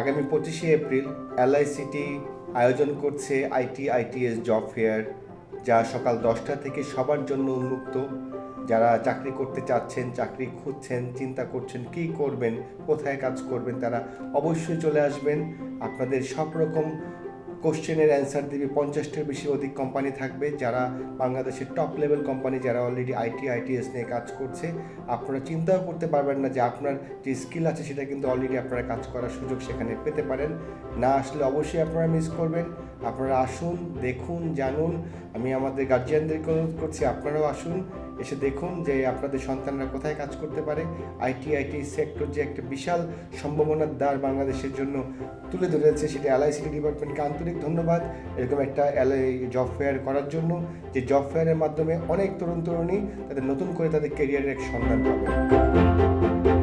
আগামী পঁচিশে এপ্রিল এলআইসিটি আয়োজন করছে আইটি আইটিএস জব ফেয়ার, যা সকাল দশটা থেকে সবার জন্য উন্মুক্ত। যারা চাকরি করতে চাচ্ছেন, চাকরি খুঁজছেন, চিন্তা করছেন কি করবেন, কোথায় কাজ করবেন, তারা অবশ্যই চলে আসবেন। আপনাদের সব রকম কোশ্চেনের অ্যান্সার দিবে পঞ্চাশটার বেশি অধিক কোম্পানি থাকবে, যারা বাংলাদেশের টপ লেভেল কোম্পানি, যারা অলরেডি আইটি আইটিএস নিয়ে কাজ করছে। আপনারা চিন্তাও করতে পারবেন না যে আপনার যে স্কিল আছে, সেটা কিন্তু অলরেডি আপনারা কাজ করার সুযোগ সেখানে পেতে পারেন। না আসলে অবশ্যই আপনারা মিস করবেন। আপনারা আসুন, দেখুন, জানুন। আমি আমাদের গার্জিয়ানদেরকে অনুরোধ করছি, আপনারাও আসুন, এসে দেখুন যে আপনাদের সন্তানরা কোথায় কাজ করতে পারে। আইটি আইটি সেক্টর যে একটা বিশাল সম্ভাবনার দ্বার বাংলাদেশের জন্য তুলে ধরেছে, সেটা এলআইসি ডিপার্টমেন্টকে আন্তরিক ধন্যবাদ। এরকম একটা এলআই জব ফেয়ার করার জন্য, যে জব ফেয়ারের মাধ্যমে অনেক তরুণ তরুণী তাদের নতুন করে তাদের কেরিয়ারের এক সন্ধান পাবে